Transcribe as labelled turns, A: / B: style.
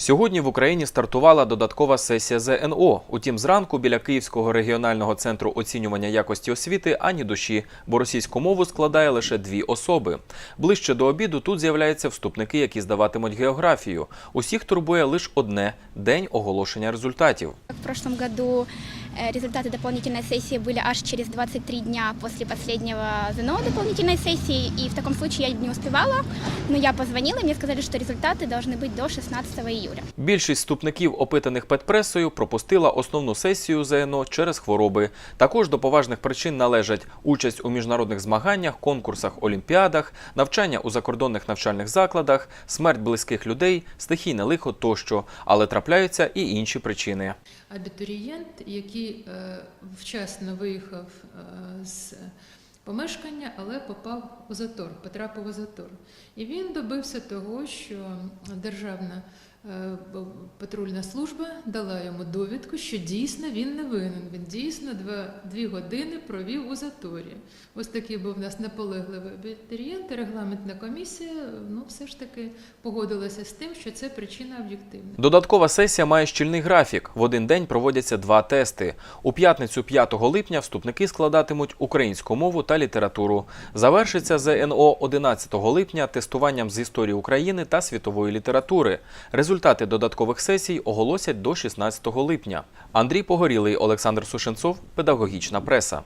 A: Сьогодні в Україні стартувала додаткова сесія ЗНО. Утім, зранку біля Київського регіонального центру оцінювання якості освіти ані душі, бо російську мову складає лише дві особи. Ближче до обіду тут з'являються вступники, які здаватимуть географію. Усіх турбує лише одне день оголошення результатів.
B: В прошлом году результаты дополнительной сессии были аж через 23 дня после последнего ЗНО дополнительной сессии, и в таком случае я не успевала, но я позвонила, и мне сказали, что результаты должны быть до 16 июля.
A: Більшість вступників, опитаних педпресою, пропустила основну сесію ЗНО через хвороби. Також до поважних причин належать участь у міжнародних змаганнях, конкурсах, олімпіадах, навчання у закордонних навчальних закладах, смерть близьких людей, стихійне лихо тощо, але трапляються і інші причини.
C: абітурієнт, який е, вчасно виїхав е, з помешкання, але попав у затор, потрапив у затор. І він добився того, що державна патрульна служба дала йому довідку, що дійсно він не винен. Він дійсно два, дві години провів у заторі. Ось такий був у нас наполегливий абітурієнт, регламентна комісія ну, все ж таки погодилася з тим, що це причина об'єктивна.
A: Додаткова сесія має щільний графік. В один день проводяться два тести. У п'ятницю 5 липня вступники складатимуть українську мову та літературу. Завершиться ЗНО 11 липня тестуванням з історії України та світової літератури. Результати додаткових сесій оголосять до 16 липня. Андрій Погорілий, Олександр Сушенцов, педагогічна преса.